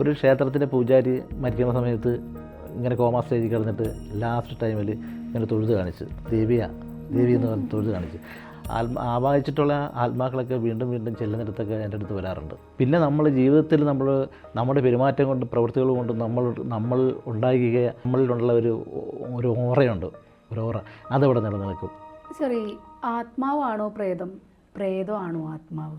ഒരു ക്ഷേത്രത്തിന്റെ പൂജാരി മരിക്കുന്ന സമയത്ത് ഇങ്ങനെ കോമാ സ്റ്റേജിൽ കിടന്നിട്ട് ലാസ്റ്റ് ടൈമിൽ ഇങ്ങനെ തൊഴുത് കാണിച്ച്. ദേവിയ ദേവി എന്ന് പറഞ്ഞ് തൊഴുത് കാണിച്ച്. ആത്മ ആവാഹിച്ചിട്ടുള്ള ആത്മാക്കളൊക്കെ വീണ്ടും വീണ്ടും ചെല്ലുന്നിടത്തൊക്കെ എന്റെ അടുത്ത് വരാറുണ്ട്. പിന്നെ നമ്മൾ ജീവിതത്തിൽ നമ്മൾ നമ്മുടെ പെരുമാറ്റം കൊണ്ട് പ്രവൃത്തികൾ കൊണ്ട് നമ്മൾ നമ്മൾ ഉണ്ടാക്കിയ നമ്മളിലുള്ള ഒരു ഒരു ഓറയുണ്ട്. ഒരു ഓറ. അതവിടെ നിലനിൽക്കും സോറി ആത്മാവാണോ പ്രേതം? പ്രേതമാണോ ആത്മാവ്?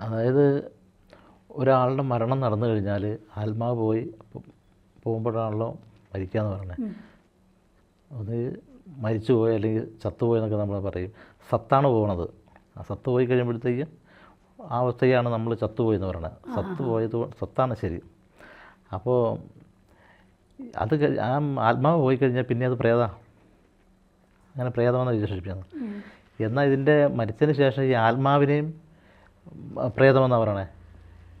അതായത് ഒരാളുടെ മരണം നടന്നു കഴിഞ്ഞാൽ ആത്മാവ് പോയി പോകുമ്പോഴാണല്ലോ മരിക്കുക എന്ന് പറഞ്ഞത് അത് മരിച്ചു പോയി അല്ലെങ്കിൽ ചത്തുപോയി എന്നൊക്കെ നമ്മൾ പറയും. സത്താണ് പോകുന്നത് ആ സത്ത് പോയി കഴിയുമ്പോഴത്തേക്കും ആ അവസ്ഥയാണ് നമ്മൾ ചത്തുപോയി എന്ന് പറയുന്നത് സത്ത് പോയത് സത്താണ് ശരി. അപ്പോൾ അത് ആ ആത്മാവ് പോയി കഴിഞ്ഞാൽ പിന്നെ അത് പ്രേത. അങ്ങനെ പ്രേതമെന്ന് വിശേഷിപ്പിക്കുന്നത് എന്നാൽ ഇതിന്റെ മരിച്ചതിന് ശേഷം ഈ ആത്മാവിനെയും പ്രേതമെന്നാണ് പറയണേ?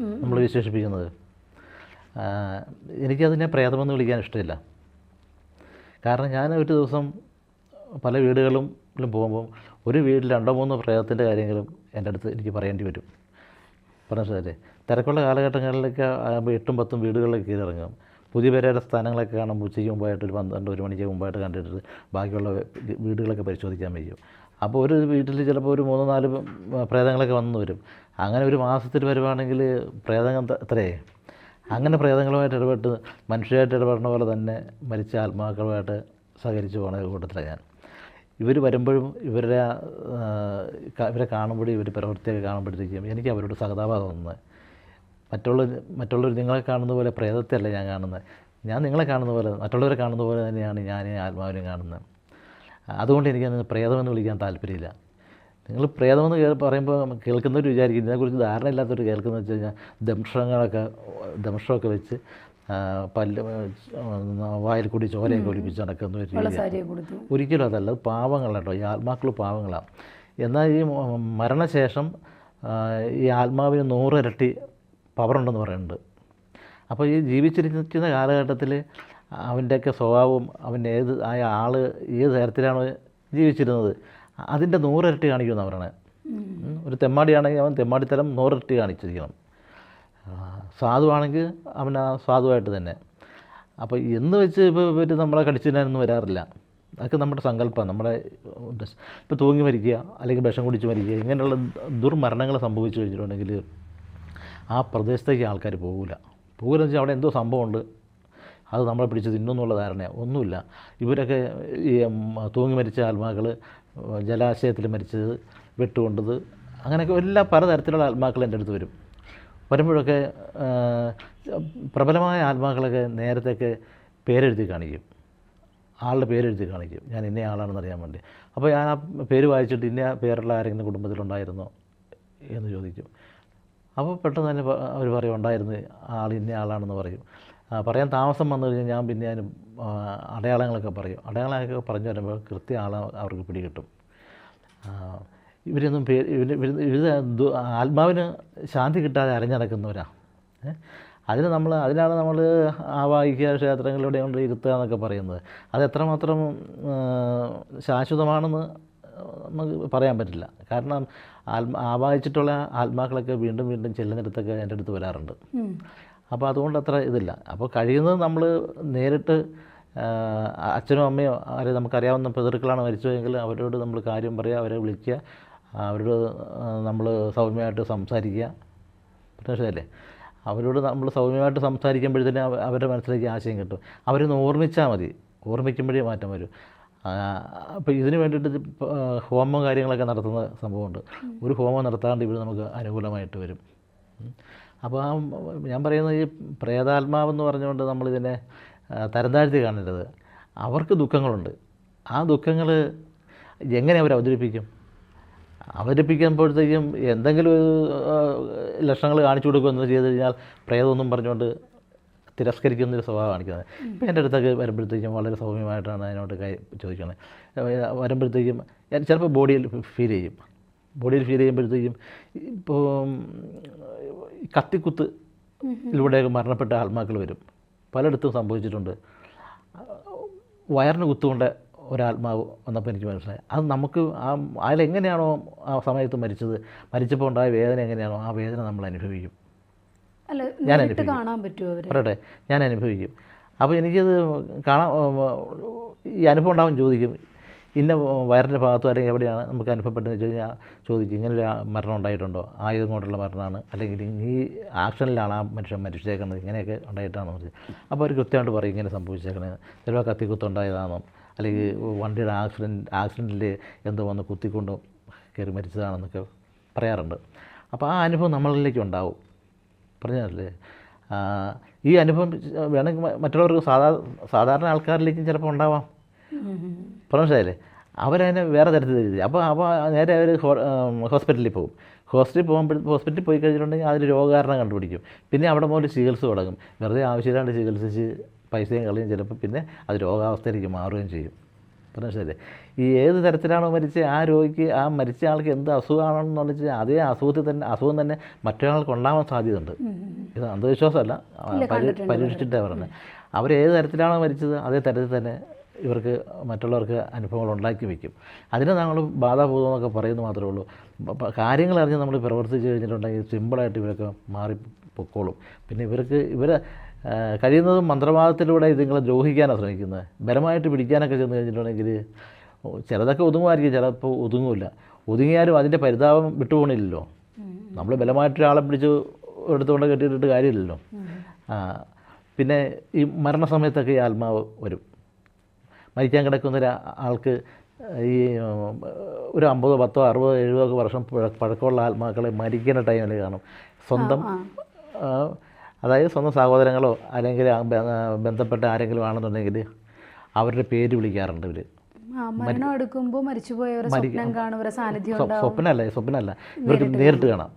നമ്മൾ വിശേഷിപ്പിക്കുന്നത്. എനിക്കതിനെ പ്രേതമെന്ന് വിളിക്കാൻ ഇഷ്ടമില്ല. കാരണം ഞാൻ ഒരു ദിവസം പല വീടുകളിലും പോകുമ്പോൾ ഒരു വീട്ടിൽ രണ്ടോ മൂന്നോ പ്രേതത്തിന്റെ കാര്യങ്ങളും എന്റെ അടുത്ത് എനിക്ക് പറയേണ്ടി വരും. പറഞ്ഞല്ലേ തിരക്കുള്ള കാലഘട്ടങ്ങളിലൊക്കെ ആകുമ്പോൾ എട്ടും പത്തും വീടുകളിലൊക്കെ കയറി ഇറങ്ങും പുതിയ പേരുടെ സ്ഥാനങ്ങളൊക്കെ കാണുമ്പോൾ ഉച്ചയ്ക്ക് മുമ്പായിട്ട് ഒരു പന്ത്രണ്ട് ഒരു മണിക്ക് മുമ്പായിട്ട് കണ്ടിട്ട് ബാക്കിയുള്ള വീടുകളൊക്കെ പരിശോധിക്കാൻ വയ്യും. അപ്പോൾ ഒരു വീട്ടിൽ ചിലപ്പോൾ ഒരു മൂന്ന് നാല് പ്രേതങ്ങളൊക്കെ വന്നു വരും. അങ്ങനെ ഒരു മാസത്തിൽ വരുവാണെങ്കിൽ പ്രേതങ്ങൾ അത്രേ. അങ്ങനെ പ്രേതങ്ങളുമായിട്ട് ഇടപെട്ട് മനുഷ്യരായിട്ട് ഇടപെടുന്ന പോലെ തന്നെ മരിച്ച ആത്മാക്കളുമായിട്ട് സഹകരിച്ച് ഒരു കൂട്ടത്തിലാണ് ഞാൻ. ഇവർ വരുമ്പോഴും ഇവരുടെ ഇവരെ കാണുമ്പോഴും ഇവർ പ്രവൃത്തിയൊക്കെ കാണുമ്പോഴത്തേക്കും എനിക്ക് അവരോട് സഹതാപാതം തോന്നുന്നത്. മറ്റുള്ള മറ്റുള്ളവർ നിങ്ങളെ കാണുന്ന പോലെ പ്രേതത്തെ അല്ല ഞാൻ കാണുന്നത്. ഞാൻ നിങ്ങളെ കാണുന്ന പോലെ മറ്റുള്ളവരെ കാണുന്ന പോലെ തന്നെയാണ് ഞാൻ ആത്മാവിനെ കാണുന്നത്. അതുകൊണ്ട് എനിക്ക് അതിന് പ്രേതമെന്ന് വിളിക്കാൻ താല്പര്യമില്ല. നിങ്ങൾ പ്രേതമെന്ന് കേ പറയുമ്പോൾ കേൾക്കുന്നവർ വിചാരിക്കും ഇതിനെക്കുറിച്ച് ധാരണ ഇല്ലാത്തവർ കേൾക്കുന്നത് വെച്ച് കഴിഞ്ഞാൽ ദംഷങ്ങളൊക്കെ ദംഷമൊക്കെ വെച്ച് പല്ല് വായിൽ കൂടി ചോരയൊക്കെ ഒലിപ്പിച്ച് നടക്കുന്ന ഒരു ഒരിക്കലും അതല്ല അത് പാവങ്ങളാട്ടോ. ഈ ആത്മാക്കൾ പാവങ്ങളാണ് എന്നാൽ ഈ മരണശേഷം ഈ ആത്മാവിന് നൂറിരട്ടി പവറുണ്ടെന്ന് പറയുന്നുണ്ട്. അപ്പോൾ ഈ ജീവിച്ചിരിക്കുന്ന കാലഘട്ടത്തിൽ അവന്റെയൊക്കെ സ്വഭാവവും അവൻ ഏത് ആയ ആൾ ഏത് തരത്തിലാണ് ജീവിച്ചിരുന്നത്. അതിന്റെ നൂറിരട്ടി കാണിക്കുന്നു അവരാണ്. ഒരു തെമ്മാടിയാണെങ്കിൽ അവൻ തെമ്മാടിത്തരം നൂറിരട്ടി കാണിച്ചിരിക്കണം. സാധുവാണെങ്കിൽ അവൻ ആ സാധുവായിട്ട് തന്നെ. അപ്പോൾ എന്ന് വെച്ച് ഇപ്പോൾ ഇവർ നമ്മളെ കടിച്ചിരുന്നൊന്നും വരാറില്ല. അതൊക്കെ നമ്മുടെ സങ്കല്പം നമ്മുടെ ഇപ്പോൾ തൂങ്ങി മരിക്കുക അല്ലെങ്കിൽ വിഷം കുടിച്ച് മരിക്കുക ഇങ്ങനെയുള്ള ദുർമരണങ്ങൾ സംഭവിച്ചു കഴിഞ്ഞിട്ടുണ്ടെങ്കിൽ ആ പ്രദേശത്തേക്ക് ആൾക്കാർ പോകില്ല പോകില്ലെന്ന് വെച്ചാൽ അവിടെ എന്തോ സംഭവമുണ്ട്. അത് നമ്മളെ പിടിച്ച് തിന്നുന്നുള്ള ധാരണയാണ് ഒന്നുമില്ല. ഇവരൊക്കെ ഈ തൂങ്ങി മരിച്ച ആത്മാക്കൾ ജലാശയത്തിൽ മരിച്ചത് വെട്ടുകൊണ്ടത് അങ്ങനെയൊക്കെ എല്ലാ പലതരത്തിലുള്ള ആത്മാക്കൾ എന്റെ അടുത്ത് വരും. വരുമ്പോഴൊക്കെ പ്രബലമായ ആത്മാക്കളൊക്കെ നേരത്തെയൊക്കെ പേരെഴുതി കാണിക്കും. ആളുടെ പേരെഴുതി കാണിക്കും. ഞാൻ ഇന്ന ആളാണെന്ന് അറിയാൻ വേണ്ടി. അപ്പോൾ ഞാൻ ആ പേര് വായിച്ചിട്ട് ഇന്ന പേരുള്ള ആരെങ്കിലും കുടുംബത്തിലുണ്ടായിരുന്നോ എന്ന് ചോദിക്കും. അപ്പോൾ പെട്ടെന്ന് തന്നെ അവർ പറയും ഉണ്ടായിരുന്നു. ആൾ ഇന്ന ആളാണെന്ന് പറയും. പറയാൻ താമസം വന്നു കഴിഞ്ഞാൽ ഞാൻ പിന്നെ അതിന് അടയാളങ്ങളൊക്കെ പറയും. അടയാളങ്ങളൊക്കെ പറഞ്ഞു വരുമ്പോൾ കൃത്യ ആളെ അവർക്ക് പിടികിട്ടും. ഇവരൊന്നും പേര് ഇവർ ഇവർ ആത്മാവിന് ശാന്തി കിട്ടാതെ അരഞ്ഞടക്കുന്നവരാ. ഏ? അതിന് നമ്മൾ അതിനാണ് നമ്മൾ ആവാഹിക ക്ഷേത്രങ്ങളിലൂടെ കൊണ്ട് ഇരുത്തുക എന്നൊക്കെ പറയുന്നത്. അത് എത്രമാത്രം ശാശ്വതമാണെന്ന് നമുക്ക് പറയാൻ പറ്റില്ല. കാരണം ആത്മ ആവാഹിച്ചിട്ടുള്ള ആത്മാക്കളൊക്കെ വീണ്ടും വീണ്ടും ചെല്ലുന്നിടത്തൊക്കെ എന്റെ അടുത്ത് വരാറുണ്ട്. അപ്പോൾ അതുകൊണ്ട് അത്ര ഇതില്ല. അപ്പോൾ കഴിയുന്നത് നമ്മൾ നേരിട്ട് അച്ഛനോ അമ്മയോ ആരെ നമുക്കറിയാവുന്ന പിതൃക്കളാണ് മരിച്ചതെങ്കിൽ അവരോട് നമ്മൾ കാര്യം പറയുക അവരെ വിളിക്കുക അവരോട് നമ്മൾ സൗമ്യമായിട്ട് സംസാരിക്കുക. മനസ്സിലല്ലേ അവരോട് നമ്മൾ സൗമ്യമായിട്ട് സംസാരിക്കുമ്പോഴത്തേനും തന്നെ അവരുടെ മനസ്സിലേക്ക് ആശയം കിട്ടും. അവരൊന്ന് ഓർമ്മിച്ചാൽ മതി. ഓർമ്മിക്കുമ്പോഴേ മാറ്റം വരും. അപ്പോൾ ഇതിന് വേണ്ടിയിട്ട് ഹോമം കാര്യങ്ങളൊക്കെ നടത്തുന്ന സംഭവമുണ്ട്. ഒരു ഹോമം നടത്താണ്ട് ഇവർ നമുക്ക് അനുകൂലമായിട്ട് വരും. അപ്പോൾ ആ ഞാൻ പറയുന്നത് ഈ പ്രേതാത്മാവെന്ന് പറഞ്ഞുകൊണ്ട് നമ്മളിതിനെ തരംതാഴ്ത്തി തരം കാണരുത്. അവർക്ക് ദുഃഖങ്ങളുണ്ട്. ആ ദുഃഖങ്ങൾ എങ്ങനെ അവർ അവതരിപ്പിക്കും? അവതരിപ്പിക്കുമ്പോഴത്തേക്കും എന്തെങ്കിലും ഒരു ലക്ഷണങ്ങൾ കാണിച്ചു കൊടുക്കുകയെന്ന് ചെയ്ത് കഴിഞ്ഞാൽ പ്രേതമൊന്നും പറഞ്ഞുകൊണ്ട് തിരസ്കരിക്കുന്ന ഒരു സ്വഭാവം കാണിക്കുന്നത്. ഇപ്പം എന്റെ അടുത്തൊക്കെ വരുമ്പോഴത്തേക്കും വളരെ സൗമ്യമായിട്ടാണ് അതിനോട് കൈ ചോദിക്കുന്നത്. വരുമ്പോഴത്തേക്കും ചിലപ്പോൾ ബോഡിയിൽ ഫീൽ ചെയ്യും. ബോഡിയിൽ ഫീൽ ചെയ്യുമ്പോഴത്തേക്കും ഇപ്പോൾ കത്തിക്കുത്ത് ഇതിലൂടെയൊക്കെ മരണപ്പെട്ട ആത്മാക്കൾ വരും. പലയിടത്തും സംഭവിച്ചിട്ടുണ്ട്. വയറിന് കുത്തുകൊണ്ട് ഒരാത്മാവ് വന്നപ്പോൾ എനിക്ക് മനസ്സിലായി. അത് നമുക്ക് ആ അതിലെങ്ങനെയാണോ ആ സമയത്ത് മരിച്ചത് മരിച്ചപ്പോൾ ഉണ്ടായ വേദന എങ്ങനെയാണോ ആ വേദന നമ്മൾ അനുഭവിക്കും. ഞാൻ അനുഭവിക്കും. പറയട്ടെ ഞാൻ അനുഭവിക്കും. അപ്പോൾ എനിക്കത് കാണാൻ ഈ അനുഭവം ഉണ്ടാവും ചോദിക്കും. ഇന്ന വയറിന്റെ ഭാഗത്തോ അല്ലെങ്കിൽ എവിടെയാണ് നമുക്ക് അനുഭവപ്പെട്ടതെന്ന് വെച്ച് കഴിഞ്ഞാൽ ചോദിക്കും. ഇങ്ങനെ മരണം ഉണ്ടായിട്ടുണ്ടോ? ആയുധം കൊണ്ടുള്ള മരണമാണ്. അല്ലെങ്കിൽ ഈ ആക്ഷനിലാണ് ആ മനുഷ്യൻ മരിച്ചേക്കുന്നത്. ഇങ്ങനെയൊക്കെ ഉണ്ടായിട്ടാണെന്ന് പറഞ്ഞു അപ്പോൾ അവർ കൃത്യമായിട്ട് പറയും ഇങ്ങനെ സംഭവിച്ചേക്കണത് ചിലപ്പോൾ കത്തിക്കുത്തുണ്ടായതാണോ അല്ലെങ്കിൽ വണ്ടിയുടെ ആക്സിഡന്റ് ആക്സിഡന്റിൽ എന്തോ വന്ന് കുത്തിക്കൊണ്ട് കയറി മരിച്ചതാണെന്നൊക്കെ പറയാറുണ്ട്. അപ്പോൾ ആ അനുഭവം നമ്മളിലേക്ക് ഉണ്ടാവും. പറഞ്ഞല്ലേ ഈ അനുഭവം വേണമെങ്കിൽ മറ്റുള്ളവർക്ക് സാധാ സാധാരണ ആൾക്കാരിലേക്കും ചിലപ്പോൾ ഉണ്ടാവാം. മനസ്സിലായില്ലേ അവരതിനെ വേറെ തരത്തിൽ എഴുതി. അപ്പോൾ അപ്പോൾ നേരെ അവർ ഹോസ്പിറ്റലിൽ പോകും. ഹോസ്പിറ്റലിൽ പോകുമ്പോൾ ഹോസ്പിറ്റലിൽ പോയി കഴിഞ്ഞിട്ടുണ്ടെങ്കിൽ അതിൽ രോഗകാരണം കണ്ടുപിടിക്കും. പിന്നെ അവിടെ മുതൽ ചികിത്സ തുടങ്ങും. വെറുതെ ആവശ്യമില്ലാണ്ട് ചികിത്സിച്ച് പൈസയും കളയും ചിലപ്പോൾ പിന്നെ അത് രോഗാവസ്ഥയിലേക്ക് മാറുകയും ചെയ്യും. മനസ്സിലല്ലേ ഈ ഏത് തരത്തിലാണോ മരിച്ച ആ രോഗിക്ക് ആ മരിച്ച ആൾക്ക് എന്ത് അസുഖമാണെന്ന് വെച്ചാൽ അതേ അസുഖത്തിൽ തന്നെ അസുഖം തന്നെ മറ്റൊരാൾക്ക് ഉണ്ടാവാൻ സാധ്യതയുണ്ട്. ഇത് അന്ധവിശ്വാസമല്ല. പരീക്ഷിച്ചിട്ടാണ് പറഞ്ഞത്. അവർ ഏത് തരത്തിലാണോ മരിച്ചത് അതേ തരത്തിൽ തന്നെ ഇവർക്ക് മറ്റുള്ളവർക്ക് അനുഭവങ്ങൾ ഉണ്ടാക്കി വയ്ക്കും. അതിന് നമ്മൾ ബാധാപൂർവം എന്നൊക്കെ പറയുന്നത് മാത്രമേ ഉള്ളൂ. കാര്യങ്ങൾ അറിഞ്ഞ് നമ്മൾ പ്രവർത്തിച്ച് കഴിഞ്ഞിട്ടുണ്ടെങ്കിൽ സിമ്പിളായിട്ട് ഇവരൊക്കെ മാറി പൊക്കോളും. പിന്നെ ഇവർക്ക് ഇവർ കഴിയുന്നതും മന്ത്രവാദത്തിലൂടെ ഇതുങ്ങളെ ദ്രോഹിക്കാനാണ് ശ്രമിക്കുന്നത്. ബലമായിട്ട് പിടിക്കാനൊക്കെ ചെന്ന് കഴിഞ്ഞിട്ടുണ്ടെങ്കിൽ ചിലതൊക്കെ ഒതുങ്ങുമായിരിക്കും ചിലപ്പോൾ ഒതുങ്ങില്ല. ഒതുങ്ങിയാലും അതിന്റെ പരിതാപം വിട്ടുപോകണില്ലല്ലോ നമ്മൾ ബലമായിട്ട് ഒരാളെ പിടിച്ച് എടുത്തുകൊണ്ട് കെട്ടിയിട്ടിട്ട് കാര്യമില്ലല്ലോ. പിന്നെ ഈ മരണസമയത്തൊക്കെ ഈ ആത്മാവ് വരും. മരിക്കാൻ കിടക്കുന്ന ഒരു ആൾക്ക് ഈ ഒരു അമ്പതോ പത്തോ അറുപതോ എഴുപതോ ഒക്കെ വർഷം പഴ- പഴക്കമുള്ള ആത്മാക്കളെ മരിക്കുന്ന ടൈമിൽ കാണും. സ്വന്തം അതായത് സ്വന്തം സഹോദരങ്ങളോ അല്ലെങ്കിൽ ബന്ധപ്പെട്ട ആരെങ്കിലും ആണെന്നുണ്ടെങ്കിൽ അവരുടെ പേര് വിളിക്കാറുണ്ട് ഇവർ മരണം എടുക്കുമ്പോൾ മരിച്ചുപോയവരെ സ്വപ്നം കാണും അവരെ സാന്നിധ്യം സ്വ- ഉണ്ടാവും. സ്വപ്നമല്ല സ്വപ്നമല്ല. ഇവർക്ക് നേരിട്ട് കാണാം.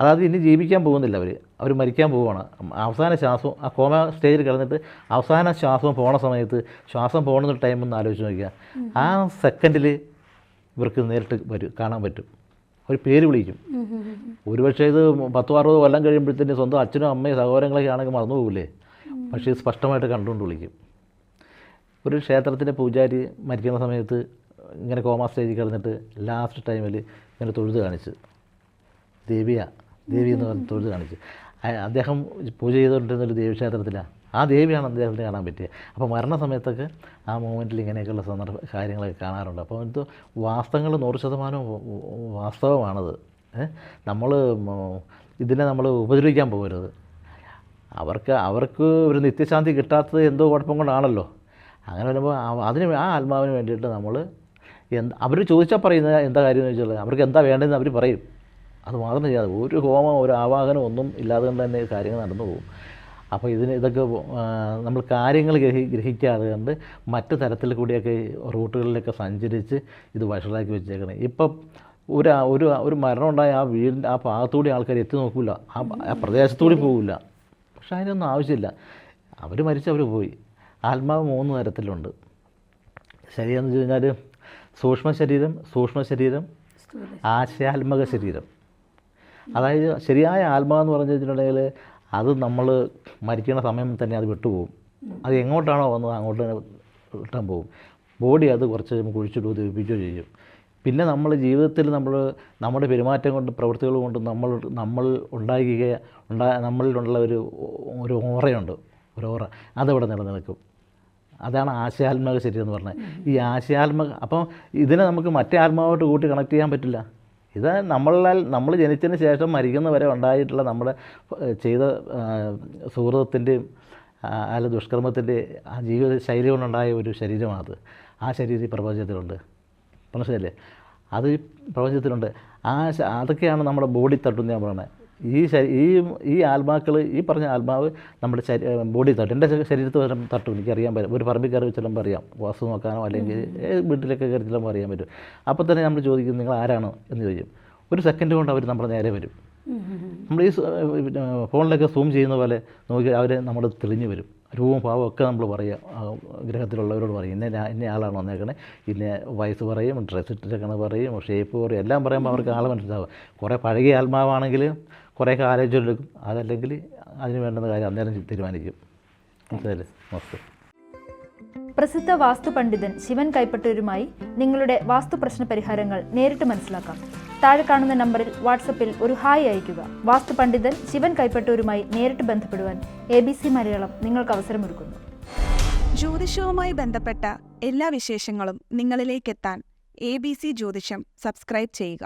അതായത് ഇനി ജീവിക്കാൻ പോകുന്നില്ല അവർ അവർ മരിക്കാൻ പോവുകയാണ് അവസാന ശ്വാസവും ആ കോമ സ്റ്റേജിൽ കിടന്നിട്ട് അവസാന ശ്വാസം പോണ സമയത്ത് ശ്വാസം പോകുന്ന ടൈം ഒന്ന് ആലോചിച്ച് നോക്കുക ആ സെക്കൻഡിൽ ഇവർക്ക് നേരിട്ട് വരും കാണാൻ പറ്റും. ഒരു പേര് വിളിക്കും. ഒരുപക്ഷെ ഇത് പത്തോ അറുപതോ കൊല്ലം കഴിയുമ്പോഴത്തേന് സ്വന്തം അച്ഛനും അമ്മയും സഹോദരങ്ങളൊക്കെ ആണെങ്കിൽ മറന്നു പോകില്ലേ പക്ഷേ ഇത് സ്പഷ്ടമായിട്ട് കണ്ടുകൊണ്ട് വിളിക്കും. ഒരു ക്ഷേത്രത്തിന്റെ പൂജാരി മരിക്കുന്ന സമയത്ത് ഇങ്ങനെ കോമാ സ്റ്റേജിൽ കിടന്നിട്ട് ലാസ്റ്റ് ടൈമിൽ ഇങ്ങനെ തൊഴുത് കാണിച്ച്. ദേവിയ ദേവി എന്ന് പറഞ്ഞ് തൊഴുത് കാണിച്ച്. അദ്ദേഹം പൂജ ചെയ്തുകൊണ്ടിരുന്ന ഒരു ദേവീക്ഷേത്രത്തിലാണ് ആ ദേവിയാണ് അദ്ദേഹത്തിന് കാണാൻ പറ്റിയത് അപ്പോൾ മരണസമയത്തൊക്കെ ആ മൂമെന്റിൽ ഇങ്ങനെയൊക്കെയുള്ള സന്ദർഭ കാര്യങ്ങളൊക്കെ കാണാറുണ്ട്. അപ്പോൾ ഇത് വാസ്തവങ്ങൾ നൂറ് വ- വാസ്തവമാണത്. നമ്മൾ ഇതിനെ നമ്മൾ ഉപദ്രവിക്കാൻ പോകരുത്. അവർക്ക് അവർക്ക് ഒരു നിത്യശാന്തി കിട്ടാത്തത് എന്തോ കുഴപ്പം കൊണ്ടാണല്ലോ. അങ്ങനെ വരുമ്പോൾ അതിന് ആ ആത്മാവിന് വേണ്ടിയിട്ട് നമ്മൾ എന്ത് അവർ ചോദിച്ചാൽ പറയുന്നത് എന്താ കാര്യം എന്ന് വെച്ചാൽ അവർക്ക് എന്താ വേണ്ടതെന്ന് അവർ പറയും. അത് മാത്രം ചെയ്യാതെ ഒരു ഹോമം ഒരു ആവാഹനം ഒന്നും ഇല്ലാതെ കൊണ്ട് തന്നെ കാര്യങ്ങൾ നടന്നു പോകും. അപ്പോൾ ഇതിന് ഇതൊക്കെ നമ്മൾ കാര്യങ്ങൾ ഗ്രഹി ഗ്രഹിക്കാതെ കണ്ട് മറ്റ് തരത്തിൽ കൂടിയൊക്കെ റൂട്ടുകളിലൊക്കെ സഞ്ചരിച്ച് ഇത് വഷളാക്കി വെച്ചേക്കണേ. ഇപ്പം ഒരു ഒരു ഒരു മരണം ഉണ്ടായ ആ വീടിന്റെ ആ ഭാഗത്തുകൂടി ആൾക്കാർ എത്തി നോക്കില്ല ആ പ്രദേശത്തൂടി പോകില്ല പക്ഷെ അതിനൊന്നും ആവശ്യമില്ല. അവർ മരിച്ചവർ പോയി. ആത്മാവ് മൂന്ന് തരത്തിലുണ്ട്. ശരീരം എന്ന് വെച്ച് കഴിഞ്ഞാൽ സൂക്ഷ്മ ശരീരം സൂക്ഷ്മ ശരീരം ആശയാത്മക ശരീരം. അതായത് ശരിയായ ആത്മാവെന്ന് പറഞ്ഞു വെച്ചിട്ടുണ്ടെങ്കിൽ അത് നമ്മൾ മരിക്കുന്ന സമയം തന്നെ അത് വിട്ടുപോകും. അത് എങ്ങോട്ടാണോ വന്നത് അങ്ങോട്ട് തന്നെ വിട്ടാൻ പോകും. ബോഡി അത് കുറച്ച് നമുക്ക് ഒഴിച്ചിട്ട് ചെയ്യും. പിന്നെ നമ്മൾ ജീവിതത്തിൽ നമ്മൾ നമ്മുടെ പെരുമാറ്റം കൊണ്ട് പ്രവൃത്തികൾ കൊണ്ട് നമ്മൾ നമ്മൾ ഉണ്ടാക്കുക ഉണ്ടാ നമ്മളിലുള്ള ഒരു ഒരു ഓറയുണ്ട്. ഒരു ഓറ അതവിടെ നിലനിൽക്കും. അതാണ് ആശയാത്മക ശരീരം എന്ന് പറഞ്ഞത്. ഈ ആശയാത്മക അപ്പം ഇതിനെ നമുക്ക് മറ്റേ ആത്മാവായിട്ട് കൂട്ടി കണക്ട് ചെയ്യാൻ പറ്റില്ല. ഇത് നമ്മളാൽ നമ്മൾ ജനിച്ചതിന് ശേഷം മരിക്കുന്നവരെ ഉണ്ടായിട്ടുള്ള നമ്മുടെ ചെയ്ത സുഹൃത്തിന്റെയും അല്ല ദുഷ്കർമ്മത്തിന്റെ ആ ജീവിത ശൈലി കൊണ്ടുണ്ടായ ഒരു ശരീരമാണത്. ആ ശരീരം ഈ പ്രപഞ്ചത്തിലുണ്ട്. മനസ്സിലല്ലേ അത് ഈ പ്രപഞ്ചത്തിലുണ്ട്. ആ അതൊക്കെയാണ് നമ്മുടെ ബോഡി തട്ടുന്ന ഞാൻ പറയുന്നത് ഈ ശരി ഈ ഈ ആത്മാക്കൾ ഈ പറഞ്ഞ ആത്മാവ് നമ്മുടെ ശരീ ബോഡി തട്ടും എന്റെ ശരീരത്തിൽ വരും തട്ടും എനിക്കറിയാൻ പറ്റും. ഒരു പറമ്പിൽ കയറി വെച്ചാലും അറിയാം വാസ്തു നോക്കാനോ അല്ലെങ്കിൽ വീട്ടിലൊക്കെ കയറി ചെല്ലുമ്പോൾ അറിയാൻ പറ്റും. അപ്പോൾ തന്നെ നമ്മൾ ചോദിക്കും നിങ്ങൾ ആരാണ്? എന്ന് ചോദിക്കും. ഒരു സെക്കൻഡ് കൊണ്ട് അവർ നമ്മുടെ നേരെ വരും. നമ്മൾ ഈ ഫോണിലൊക്കെ സൂം ചെയ്യുന്ന പോലെ നോക്കി അവർ നമ്മൾ തെളിഞ്ഞു വരും. രൂപവും ഭാവവും ഒക്കെ നമ്മൾ പറയുക ഗ്രഹത്തിലുള്ളവരോട് പറയും ഇന്ന ഇന്ന ആളാണ് വന്നേക്കണേ. ഇന്ന വയസ്സ് പറയും ഡ്രസ്സ് ഇട്ടിട്ടേക്കണ പറയും ഷേപ്പ് പറയും. എല്ലാം പറയുമ്പോൾ അവർക്ക് ആളെ മനസ്സിലാവുക. കുറേ പഴകിയ ആത്മാവാണെങ്കിൽ കുറേയൊക്കെ ആലോചിച്ചെടുക്കും അതല്ലെങ്കിൽ അതിന് വേണ്ടുന്ന കാര്യം അന്നേരം തീരുമാനിക്കും. മനസ്സിലായില്ലേ? നമസ്തേ പ്രസിദ്ധ വാസ്തു പണ്ഡിതൻ ശിവൻ കൈപ്പറ്റൂരുമായി നിങ്ങളുടെ വാസ്തു പ്രശ്ന പരിഹാരങ്ങൾ നേരിട്ട് മനസ്സിലാക്കാം. താഴെ കാണുന്ന നമ്പറിൽ വാട്സപ്പിൽ ഒരു ഹായ് അയയ്ക്കുക. വാസ്തു പണ്ഡിതൻ ശിവൻ കൈപ്പറ്റൂരുമായി നേരിട്ട് ബന്ധപ്പെടുവാൻ എ ബി സി മലയാളം നിങ്ങൾക്ക് അവസരമൊരുക്കുന്നു. ജ്യോതിഷവുമായി ബന്ധപ്പെട്ട എല്ലാ വിശേഷങ്ങളും നിങ്ങളിലേക്കെത്താൻ എ ബി സി ജ്യോതിഷം സബ്സ്ക്രൈബ് ചെയ്യുക.